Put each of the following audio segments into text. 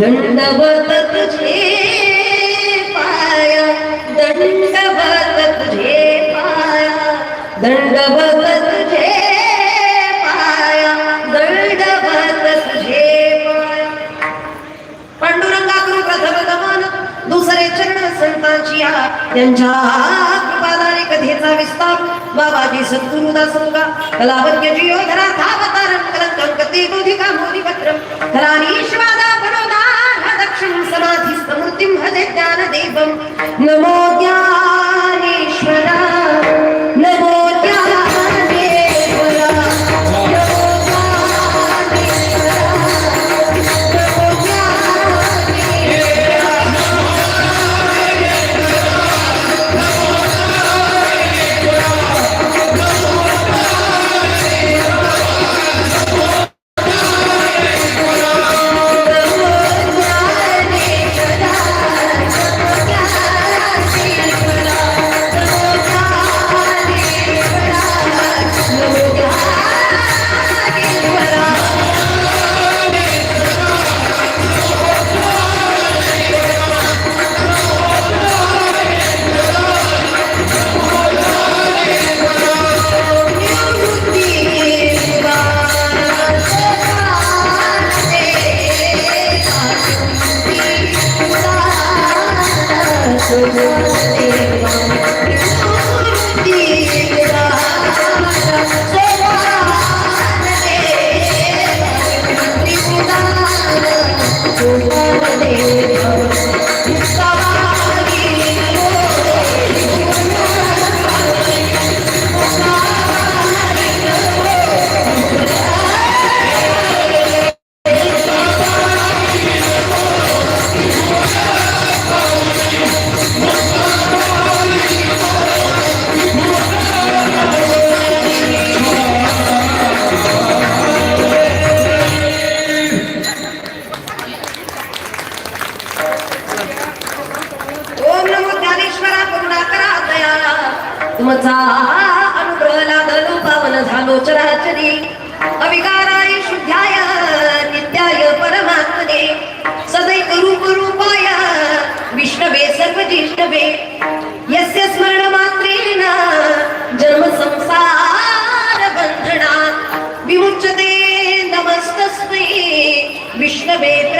दंडवत तुझे पाय दंडवत तुझे पाय दंडवत तुझे पाय दंडवत तुझे पाय. पांडुरंगाकडून प्रथम गमन दुसरे चरण संतांची त्यांच्या कृपादाने कधीचा विस्तार. बाबाजी सद्गुरुदास मुगा कलावज्ञ जीव धरा धावतारण कलंकं कते गोधिका मोदी पत्रम धरानी ദൈവം നമോ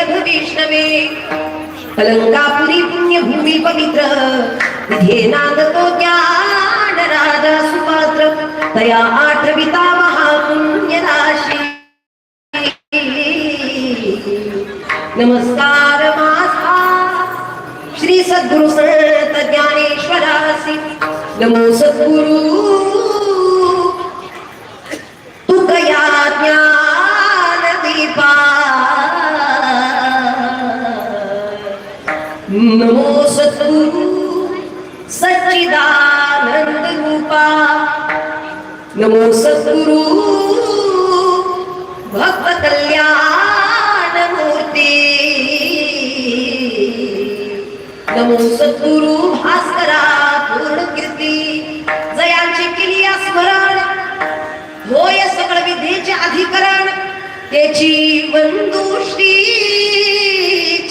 विष्णवे वैष्णवे। अलंकापुरी पुण्यभूमी पवित्र। विधेनागतो ज्ञान राजा सुपात्र। तया आठविता महापुण्य राशी नमस्कार माझा श्री सद्गुरु संत ज्ञानेश्वरासी। नमो सद्गुरु नमो सद्गुरु। भक्त कल्याण मूर्ती। नमो सद्गुरु भास्करा पूर्ण कीर्ती। जयांची केली स्मरण। होय सकळ विद्येचे अधिकरण। त्याची बंधू श्री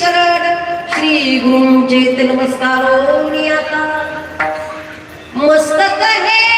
चरण। श्री गुरुंचे ते नमस्कारो हो आता। मस्तक हे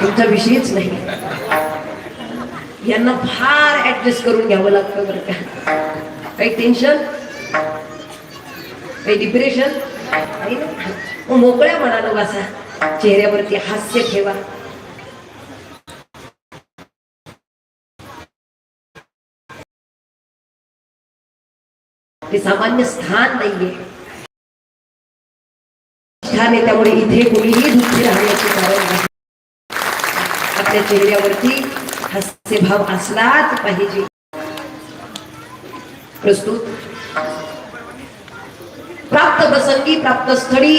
तुमचा विषयच नाही. यांना फार ऍडजस्ट करून घ्यावं लागतं बरं का. काही टेन्शन काही डिप्रेशन काही मोकळ्या मनानं बसा. चेहऱ्यावरती हास्य ठेवा. ते सामान्य स्थान नाहीये. स्थान आहे त्यामुळे इथे कोणीही दुःखी राहण्याचे कारण नाही. आपल्या चेहऱ्यावरती हास्यभाव असलाच पाहिजे. प्रस्तुत. प्राप्त प्रसंगी प्राप्त स्थळी.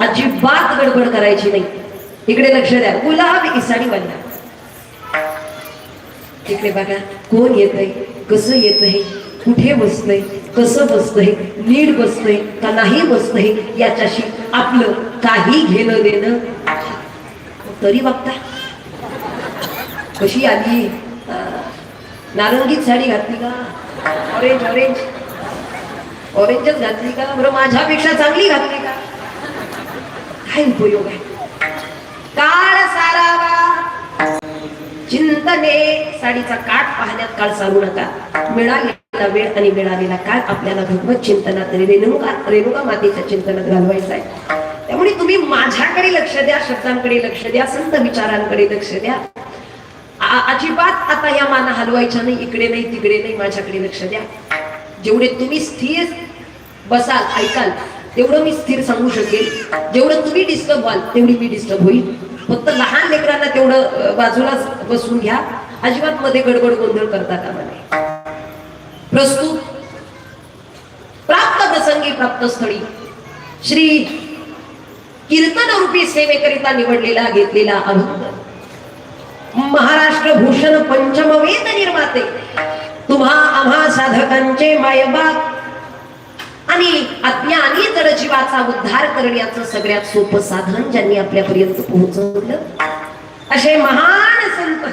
अजिबात गडबड करायची नाही. इकडे लक्ष द्या. गुलाब इसाणी बनला इकडे बघा कोण येत आहे कसं येत आहे कुठे बसतंय? कसं बसतंय? नीट बसतंय का नाही बसतंय? याच्याशी आपलं काही घेणं देणं तरी बघता. कशी आली? नारंगीच नारंगीत साडी घातली का? Orange orange. ऑरेंजच घातली का? बरं माझ्यापेक्षा चांगली घातली का? काय उपयोग आहे? काळ सारावा. चिंतने साडीचा काठ पाहण्यात काळ सारू नका. मिळाले. वेळ आणि मिळालेला काळ आपल्याला भगवत चिंतनात रेणुका रेणुका मातेच्या चिंतनात घालवायचा आहे. त्यामुळे तुम्ही माझ्याकडे लक्ष द्या शब्दांकडे लक्ष द्या संत विचारांकडे लक्ष द्या. अजिबात आता या माना हलवायच्या नाही इकडे नाही तिकडे नाही माझ्याकडे लक्ष द्या. जेवढे तुम्ही स्थिर बसाल ऐकाल तेवढं मी स्थिर सांगू शकेल जेवढं तुम्ही डिस्टर्ब व्हाल तेवढी मी डिस्टर्ब होईल. फक्त लहान लेकरांना तेवढं बाजूलाच बसून घ्या. अजिबात मध्ये गडबड गोंधळ करता कामा नये. प्रस्तुत. प्राप्त प्रसंगी प्राप्त स्थळी. श्री कीर्तन रूपी सेवेकरिता निवडलेला घेतलेला अभंग महाराष्ट्र भूषण पंचमवेद निर्माते. तुम्हा आम्हा साधकांचे मायबाप. आणि अज्ञानी जडजीवाचा उद्धार करण्याचं सगळ्यात सोपं साधन ज्यांनी आपल्यापर्यंत पोहोचवलं. असे महान संत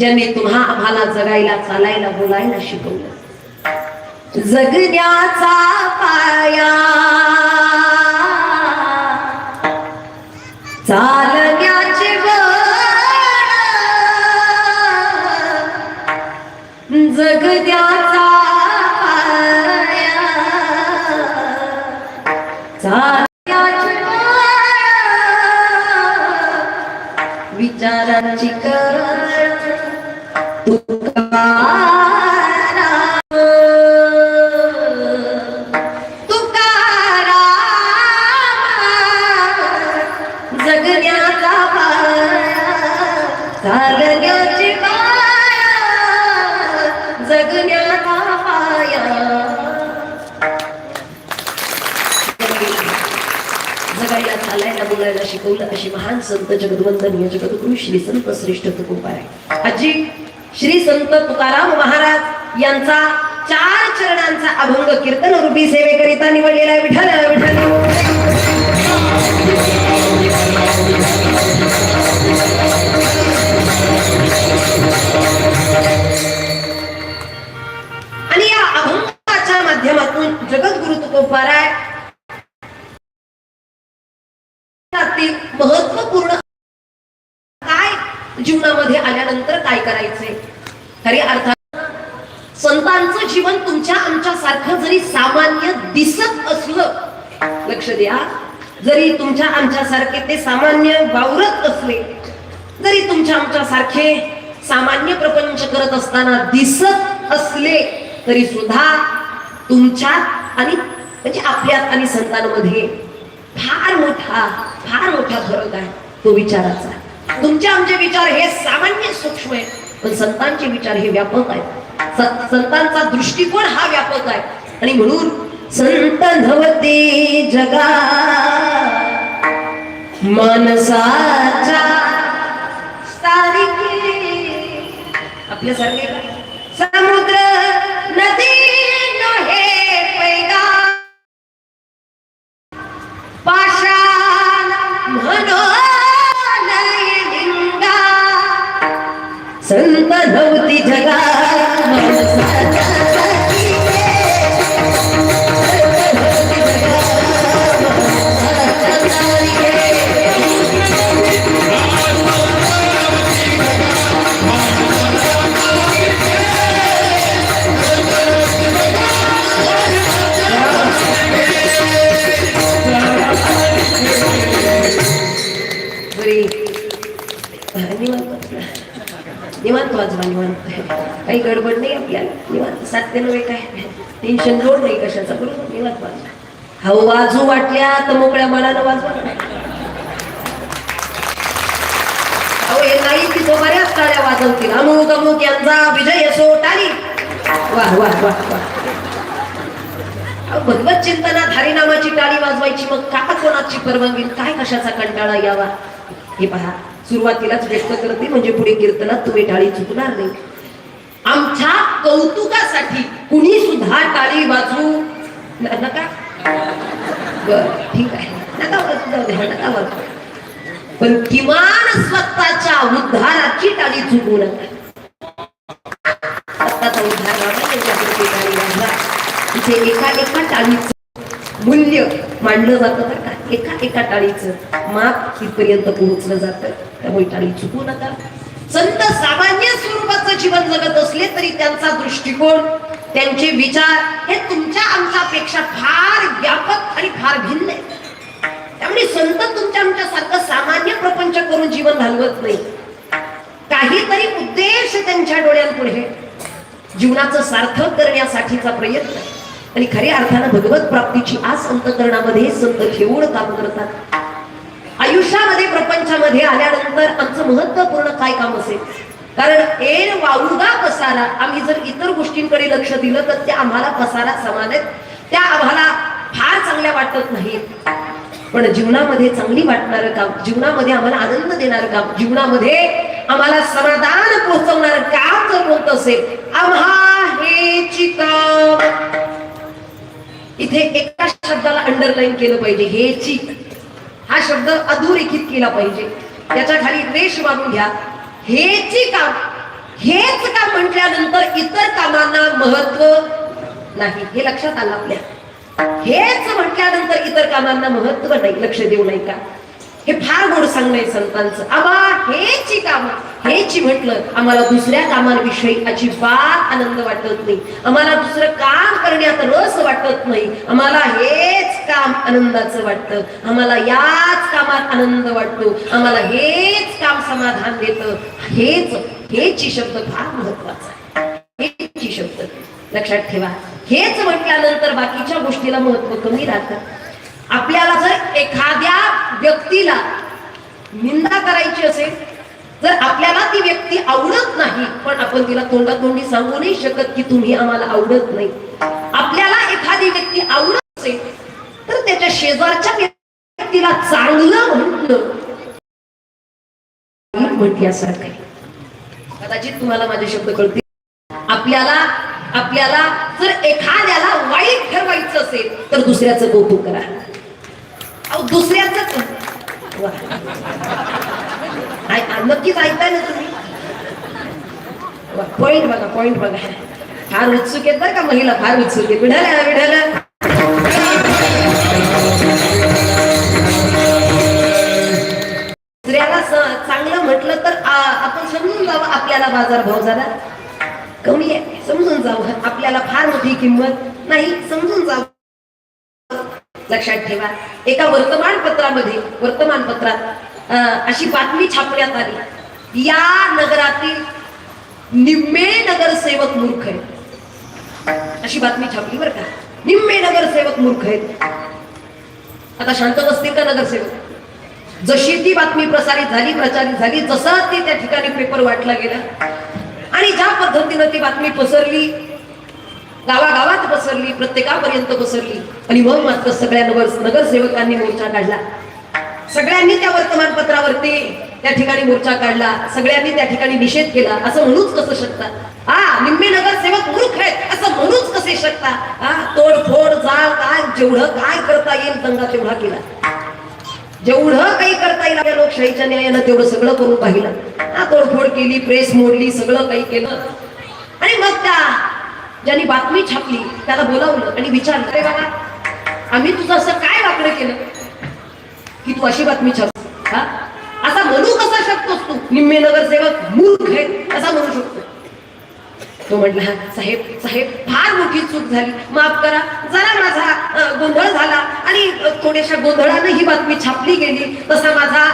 ज्याने तुम्हा आम्हाला जगायला चालायला बोलायला शिकवलं. जगण्याचा पाया विचारांची कर संत जगदवंदनीय जगद्गुरु श्री संत श्रेष्ठ तुकोबा आहे आजी श्री संत तुकाराम महाराज यांचा चार चरणांचा अभंग कीर्तन रूपी सेवेकरिता निवडलेला आहे. विठ्ठल. जीवनातील महत्त्वपूर्ण काय जीवनामध्ये आल्यानंतर काय करायचे? खरे अर्थात संतांचं जीवन तुमच्या आमच्या सारखं जरी सामान्य दिसत असलं लक्ष द्या जरी तुमच्या आमच्या सारखे ते सामान्य वावरत असले जरी तुमच्या आमच्या सारखे सामान्य प्रपंच करत असताना दिसत असले तरी सुद्धा तुमच्यात आणि म्हणजे आपल्यात आणि संतांमध्ये फार मोठा फार मोठा फरक आहे तो विचाराचा. तुमचे आमचे विचार हे सामान्य सूक्ष्म आहे पण संतांचे विचार हे व्यापक आहेत. संतांचा दृष्टिकोन हा व्यापक आहे. आणि म्हणून संत नवते जगा. मनसाच्या आपल्यासारखे समुद्र नदी टाळ्या अमुक अमुक यांचा विजय सोटाली वाह वाह वाह वाह भगवत चिंतनात हरिनामाची टाळी वाजवायची मग का कोणाची परवानगी? काय कशाचा कंटाळा यावा? हे पहा सुरुवातीलाच व्यक्त करते म्हणजे पुढे कीर्तनात तुम्ही टाळी चुकणार नाही. आमच्या कौतुकासाठी कुणी सुद्धा टाळी वाजवू नका. बर ठीक आहे. नका वाजू जाऊ द्या नका वाजू पण किमान स्वतःच्या उद्धाराची टाळी चुकू नका. स्वतःचा उद्धार तिथे एका एका टाळीच मूल्य मांडलं जातं बरं का? एका एका टाळीचं माप इथपर्यंत पोहोचलं जातं. त्यामुळे टाळी चुकू नका. संत सामान्य स्वरूपाचं जीवन जगत असले तरी त्यांचा दृष्टिकोन त्यांचे विचार हे तुमच्या आमच्यापेक्षा फार व्यापक आणि फार भिन्न आहे. त्यामुळे संत तुमच्या आमच्यासारखं जीवन घालवत नाही. काहीतरी उद्देश त्यांच्या डोळ्यांपुढे. जीवनाचं सार्थक करण्यासाठीचा प्रयत्न. आणि खऱ्या अर्थानं भगवत प्राप्तीची आज अंतकरणामध्ये संत ठेवून काम करतात. आयुष्यामध्ये प्रपंचामध्ये आल्यानंतर आमचं महत्त्वपूर्ण काय काम असेल? कारण एर वावुगा पसारा आम्ही जर इतर गोष्टींकडे लक्ष दिलं तर त्या आम्हाला पसारा समान आहेत. त्या आम्हाला फार चांगल्या वाटत नाहीत. पण जीवनामध्ये चांगली वाटणारं काम जीवनामध्ये आम्हाला आनंद देणारं काम जीवनामध्ये आम्हाला समाधान पोहोचवणार काम जर कोणतं असेल आम्हा हे काम. इथे एका शब्दाला अंडरलाईन केलं पाहिजे हेची. हा शब्द अधोरेखित केला पाहिजे. त्याच्याखाली रेष मारून घ्या. हेची काम. हेच काम म्हटल्यानंतर इतर कामांना महत्त्व नाही. हे लक्षात आलं आपल्या. हेच म्हटल्यानंतर इतर कामांना महत्त्व नाही लक्ष देऊ नाही का? हे फार गोड सांगणं संतांचं. आबा हेची काम हेची म्हटलं आम्हाला दुसऱ्या कामांविषयी अजिबात आनंद वाटत नाही. आम्हाला दुसरं काम करण्यात रस वाटत नाही. आम्हाला हेच काम आनंदाचं वाटतं. आम्हाला याच कामात आनंद वाटतो. आम्हाला हेच काम समाधान देत. हेच हेची शब्द फार महत्त्वाचा आहे. हेची शब्द. लक्षात ठेवा. हेच म्हटल्यानंतर बाकीच्या गोष्टीला महत्त्व कमी राहतं. आपल्याला जर एखाद्या व्यक्तीला निंदा करायची असेल जर आपल्याला ती व्यक्ती आवडत नाही पण आपण तिला तोंडातोंडी सांगू नाही शकत की तुम्ही आम्हाला आवडत नाही. आपल्याला एखादी व्यक्ती आवडत असेल तर त्याच्या शेजारच्या व्यक्तीला चांगलं म्हटलं म्हटल्यासारखं कदाचित तुम्हाला माझे शब्द कळतील. आपल्याला आपल्याला जर एखाद्याला वाईट ठरवायचं असेल तर दुसऱ्याचं कौतुक करा. अहो दुसऱ्याच नक्कीच ऐकताय ना तुम्ही? पॉइंट बघा पॉइंट बघा. फार उत्सुक आहेत बरं का महिला फार उत्सुक आहेत. विढाल्या विढाला दुसऱ्याला चांगलं म्हटलं तर आपण समजून जावं आपल्याला बाजार भाव झाला. कमी आहे. समजून जावं आपल्याला फार मोठी किंमत नाही. समजून जावं लक्षात ठेवा. एका वर्तमानपत्रामध्ये वर्तमानपत्रात अशी बातमी छापण्यात आली. या नगरातील निम्मे नगरसेवक मूर्ख आहेत. अशी बातमी छापली बरं का. निम्मे नगरसेवक मूर्ख आहेत. आता शांत बसतील का नगरसेवक? जशी ती बातमी प्रसारित झाली प्रचारित झाली जसं ते त्या ठिकाणी पेपर वाटला गेला आणि ज्या पद्धतीनं ती बातमी पसरली गावागावात पसरली प्रत्येकापर्यंत पसरली आणि मग मात्र सगळ्या नगर नगरसेवकांनी मोर्चा काढला. सगळ्यांनी त्या वर्तमानपत्रावरती त्या ठिकाणी मोर्चा काढला सगळ्यांनी त्या ठिकाणी निषेध केला असं म्हणूच कसं शकता? हा निम्मे नगरसेवक मूर्ख आहेत असं म्हणूच कसे शकता? हा तोडफोड जाळ काय जेवढं काय करता येईल दंगा तेवढा केला. जेवढं काही करता येईल आपल्या लोकशाहीच्या न्यायानं तेवढं सगळं करून पाहिलं. हा तोडफोड केली प्रेस मोडली सगळं काही केलं. आणि मग त्या ज्यांनी बातमी छापली त्याला बोलावलं आणि विचारलं अरे बाबा आम्ही तुझं असं काय वाकडं केलं? की तू अशी बातमी छाप हा? असा म्हणू कसा शकतोस तू? निम्मे नगरसेवक मूर्ख आहे असा म्हणू शकतो. तो म्हटला साहेब साहेब फार मोठी चूक झाली. माफ करा जरा माझा गोंधळ झाला आणि थोड्याशा गोंधळानं ही बातमी छापली गेली. तसा माझा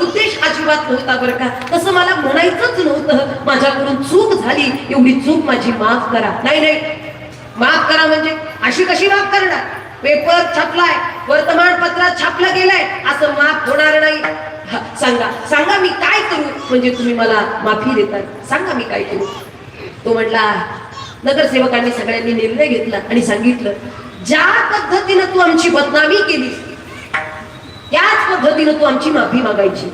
उद्देश अजिबात नव्हता बरं का. तसं मला म्हणायचंच नव्हतं. माझ्याकडून चूक झाली. एवढी चूक माझी माफ करा. नाही नाही. माफ करा म्हणजे अशी कशी माफ करणार? पेपर छापलाय वर्तमानपत्रात छापलं गेलंय. असं माफ होणार नाही. हा, सांगा सांगा मी काय करू? म्हणजे तुम्ही मला माफी देतात. सांगा मी काय करू? तो म्हटला नगरसेवकांनी सगळ्यांनी निर्णय घेतला आणि सांगितलं ज्या पद्धतीनं तू आमची बदनामी केली त्याच पद्धतीनं तू आमची माफी मागायची.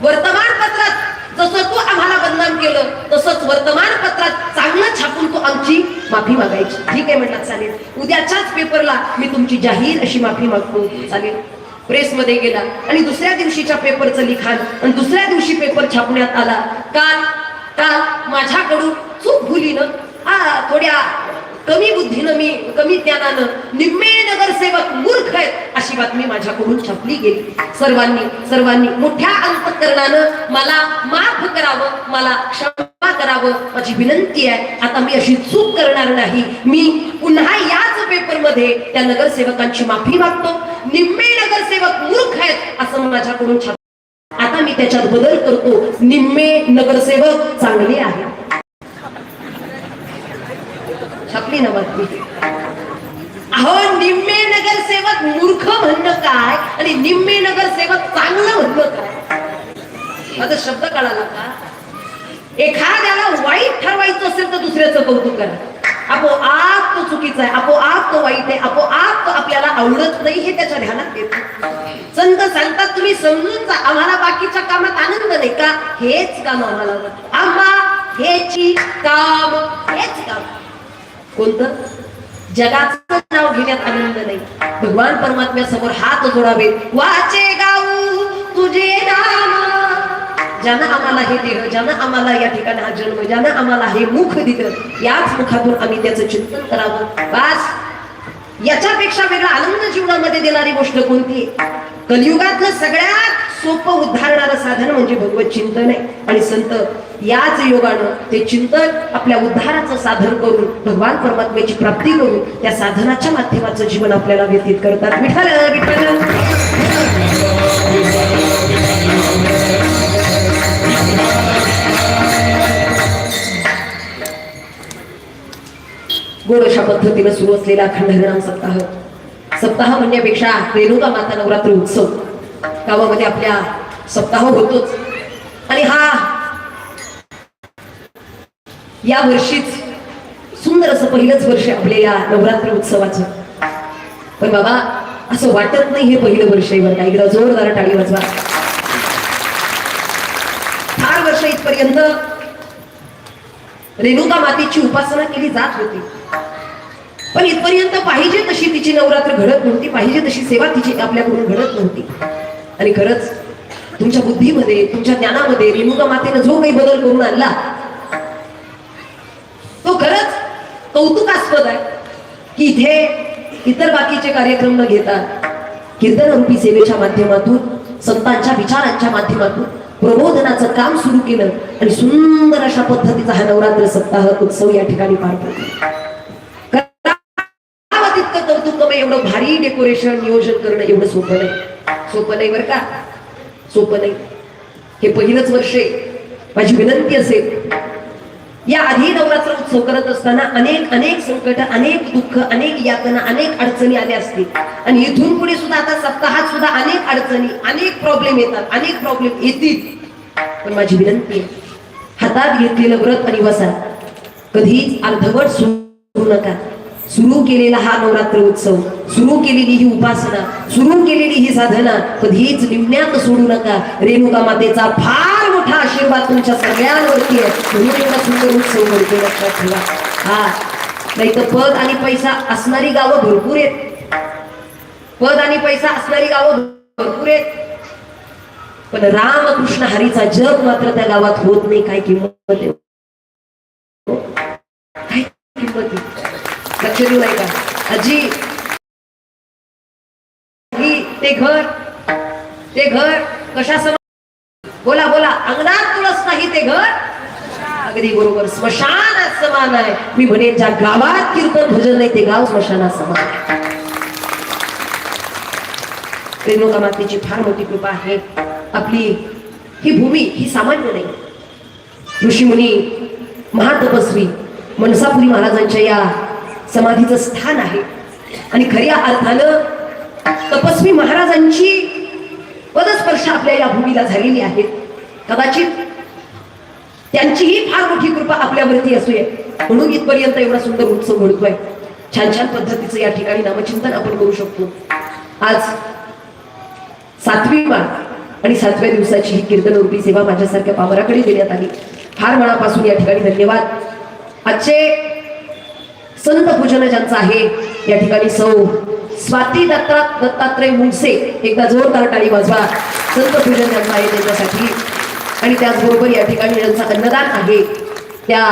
वर्तमानपत्रात जसं तू आम्हाला बदनाम केलं तसंच वर्तमानपत्रात चांगलं छापून तू आमची माफी मागायची. ठीक आहे म्हटलं चालेल. उद्याच्याच पेपरला मी तुमची जाहीर अशी माफी मागतो चालेल. प्रेसमध्ये गेला आणि दुसऱ्या दिवशीच्या पेपरचं लिखाण आणि दुसऱ्या दिवशी पेपर छापण्यात आला. का का माझ्याकडून चूक भुलीनं आ थोड्या कमी बुद्धीनं मी कमी ज्ञानानं निम्मे नगरसेवक मूर्ख आहेत अशी बातमी माझ्याकडून छापली गेली. सर्वांनी सर्वांनी मोठ्या अंतकरणानं मला माफ करावं मला क्षमा करावं माझी विनंती आहे. आता मी अशी चूक करणार नाही. मी पुन्हा याच पेपरमध्ये त्या नगरसेवकांची माफी मागतो. निम्मे नगरसेवक मूर्ख आहेत असं माझ्याकडून छाप आता मी त्याच्यात बदल करतो. निम्मे नगरसेवक चांगले आहेत. छापली ना बातमी अहो निम्मे नगरसेवक मूर्ख म्हणणं काय? आणि निम्मे नगरसेवक चांगलं म्हणणं काय? माझा शब्द कळाला का? एखाद्याला वाईट ठरवायचं असेल तर दुसऱ्याचं कौतुक करा. आपोआप तो चुकीचा आहे आपोआप तो वाईट आहे आपोआप तो आपल्याला आवडत नाही हे त्याच्या ध्यानात येत संत सांगतात तुम्ही समजून जा आम्हाला बाकीच्या कामात आनंद नाही का? हेच काम आम्हाला आम्हा हेची काम कोणतं? जगाचं नाव घेण्यात आनंद नाही. भगवान परमात्म्यासमोर हात जोडावे. वाचे गाऊ तुझे नाम. ज्यानं आम्हाला हे देह ज्यानं आम्हाला या ठिकाणी हा जन्म ज्यानं आम्हाला हे मुख दिलं याच मुखातून आम्ही त्याचं चिंतन करावं. बास. याच्यापेक्षा वेगळा आनंद जीवनामध्ये देणारी गोष्ट कोणती? कलियुगातलं सगळ्यात सोपं उद्धारणारं साधन म्हणजे भगवत चिंतन आहे. आणि संत याच योगानं ते चिंतन आपल्या उद्धाराचं साधन करून भगवान परमात्म्याची प्राप्ती करून त्या साधनाच्या माध्यमाचं जीवन आपल्याला व्यतीत करतात. विठ्ठल विठ्ठल! गोड अशा पद्धतीनं सुरू असलेला अखंड सप्ताह. सप्ताह म्हणण्यापेक्षा रेणुका माता नवरात्र उत्सव. गावामध्ये आपल्या सप्ताह होतोच. आणि हा या वर्षीच सुंदर असं पहिलंच वर्ष आपल्या या नवरात्र उत्सवाचं. पण बाबा असं वाटत नाही हे पहिलं वर्ष आहे बरं एकदा जोरदार टाळी वाजवा. फार वर्ष इथपर्यंत रेणुका मातेची उपासना केली जात होती. पण इथपर्यंत पाहिजे तशी तिची नवरात्र घडत नव्हती पाहिजे तशी सेवा तिची आपल्याकडून घडत नव्हती. आणि खरंच तुमच्या बुद्धीमध्ये तुमच्या ज्ञानामध्ये रेणुका मातेनं जो काही बदल करून आणला तो खरंच कौतुकास्पद आहे की इथे इतर बाकीचे कार्यक्रम न घेता कीर्तनरूपी सेवेच्या माध्यमातून संतांच्या विचारांच्या माध्यमातून प्रबोधनाचं काम सुरू केलं आणि सुंदर अशा पद्धतीचा हा नवरात्र सप्ताह उत्सव या ठिकाणी पार पडला. एवढं भारी डेकोरेशन नियोजन करणं एवढं सोपं नाही. सोपं नाही बरं का? सोपं नाही. हे पहिलंच वर्ष आहे. माझी विनंती असेल या आधी नवरात्र उत्सव करत असताना अनेक अनेक संकट अनेक दुःख अनेक यातना अनेक अडचणी आल्या असतील. आणि इथून पुढे सुद्धा आता सप्ताहात सुद्धा अनेक अडचणी अनेक प्रॉब्लेम येतात अनेक प्रॉब्लेम येतील. पण माझी विनंती आहे हातात घेतलेलं व्रत आणि वसा कधीच अर्धवट सोडू नका. सुरू केलेला हा नवरात्र उत्सव सुरू केलेली ही उपासना सुरू केलेली ही साधना कधीच निम्म्यात सोडू नका. रेणुका मातेचा फार मोठा आशीर्वाद तुमच्या सगळ्यांवरती आहे. एवढा सुंदर उत्सव करतो लक्षात ठेवा. हा. नाही तर पद आणि पैसा असणारी गावं भरपूर आहेत. पद आणि पैसा असणारी गावं भरपूर आहेत. पण रामकृष्ण हरीचा जग मात्र त्या गावात होत नाही. काय किंमत काय किंमत आहे का? आजी. ते घर. ते घर कशा बोला बोला. अंगणात तुळस नाही ते घर? अगदी बरोबर. स्मशानात समान आहे. मी म्हणेन ज्या गावात कीर्तन भजन नाही ते गाव स्मशानात समान रेणुका मातेची फार मोठी कृपा आहे. आपली ही भूमी ही सामान्य नाही. ऋषीमुनी महातपस्वी मनसापुरी महाराजांच्या या समाधीचं स्थान आहे. आणि खऱ्या अर्थानं तपस्वी महाराजांची पदस्पर्श आपल्या या भूमीला झालेली आहे. कदाचित त्यांचीही फार मोठी कृपा आपल्यावरती असूया. म्हणून इथपर्यंत एवढा सुंदर उत्सव घडतोय. छान छान पद्धतीचं या ठिकाणी नामचिंतन आपण करू शकतो. आज सातवी वार आणि सातव्या दिवसाची ही कीर्तन रूपी सेवा माझ्यासारख्या पावराकडे देण्यात आली. फार मनापासून या ठिकाणी धन्यवाद. आजचे संत पूजन ज्यांचं आहे या ठिकाणी सौ स्वाती दत्ता दत्तात्रय मुंडसे एकदा जोरदार टाळी वाजवा. संत पूजन ज्यांचं आहे त्यांच्यासाठी. आणि त्याचबरोबर या ठिकाणी ज्यांचं अन्नदान आहे त्या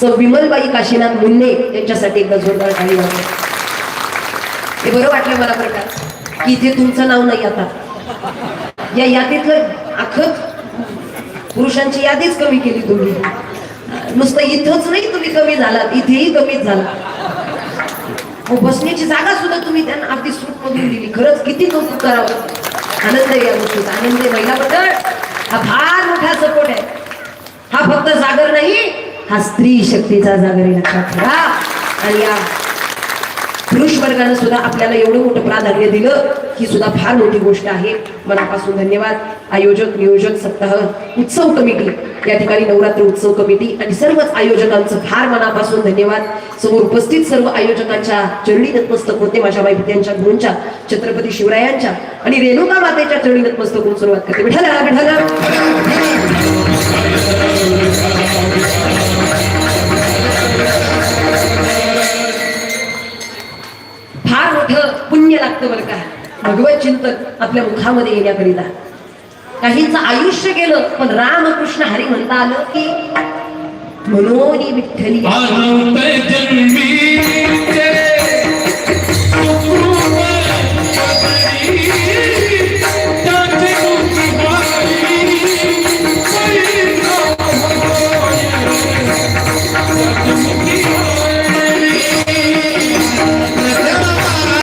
सौ विमलबाई काशीनाथ मुन्ने यांच्यासाठी एकदा जोरदार टाळी वाजवा. हे बरं वाटलं मला बरं का? की इथे तुमचं नाव नाही आता. या यादीतलं आखत पुरुषांची यादीच कमी केली तुम्ही. नुसतं इथंच नाही तुम्ही कमी झालात इथेही कमीच झाला बसण्याची जागा सुद्धा तुम्ही त्यांना अगदी सूट मधून दिली. खरंच किती कौतुक करावं आनंद आहे या गोष्टीचा. आनंद आहे महिला बद्दल हा फार मोठा सपोर्ट आहे. हा फक्त जागर नाही हा स्त्री शक्तीचा जागर आहे लक्षात ठेवा. आणि या पुरुष वर्गानं सुद्धा आपल्याला एवढं मोठं प्राधान्य दिलं ही सुद्धा फार मोठी गोष्ट आहे. मनापासून धन्यवाद. आयोजक नियोजक सप्ताह उत्सव कमिटी या ठिकाणी नवरात्र उत्सव कमिटी आणि सर्वच आयोजकांचं फार मनापासून धन्यवाद. समोर उपस्थित सर्व आयोजकांच्या चरणी नतमस्तक होते माझ्या माहित्यांच्या गुरूंच्या छत्रपती शिवरायांच्या आणि रेणुका मातेच्या चरणी नतमस्तक होऊन सुरुवात करते. विठाला विठाला पुण्य लागतं बरं का. भगवत चिंतन आपल्या मुखामध्ये येण्याकरिता. काहींचं आयुष्य गेलं पण रामकृष्ण हरी म्हणता आलं की मनोनी विठ्ठली.